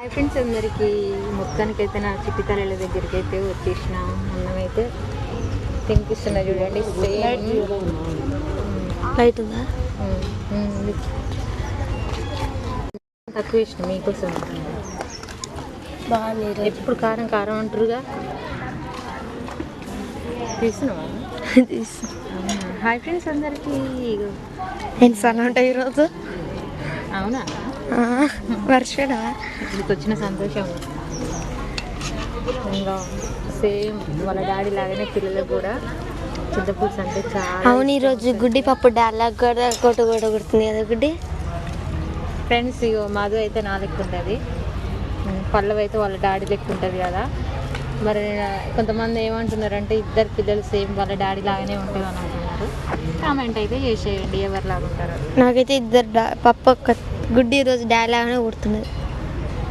Hi friends అందరికీ మొత్తానికి అయితే నా చిట్టి తల్లిల దగ్గరికి అయితే వచ్చేసిన అన్నమైతే తినిపిస్తున్నా చూడండి. సేమ్ లైట్ ఉందా తక్కువ ఇష్టం మీకోసం. బాగా ఎప్పుడు కారం కారం అంటారుగా? తీసుకున్నావా హాయ్ ఫ్రెండ్స్ అందరికీ. ఎన్నిసార్లు ఉంటాయి ఈరోజు? అవునా? వర్షడా? మీకు వచ్చిన సంతోషం. ఇంకా సేమ్ వాళ్ళ డాడీ లాగానే పిల్లలకు కూడా అంటే చాలా అవును ఈరోజు గుడ్డి పప్పు డాల్లాగ్ కూడా కొట్టు కూడా కొడుతుంది కదా గుడ్డి? ఫ్రెండ్స్ ఇగో మధు అయితే నా లెక్క ఉంటుంది. పల్లవి అయితే వాళ్ళ డాడీ లెక్క ఉంటుంది కదా. మరి కొంతమంది ఏమంటున్నారంటే ఇద్దరు పిల్లలు సేమ్ వాళ్ళ డాడీ లాగానే ఉంటుంది అని అంటున్నారు. కామెంట్ అయితే చేసేయండి ఎవరిలాగా ఉంటారో. నాకైతే ఇద్దరు డా- పప్పు గుడ్డి ఈరోజు డాల్లాగానే కొడుతున్నది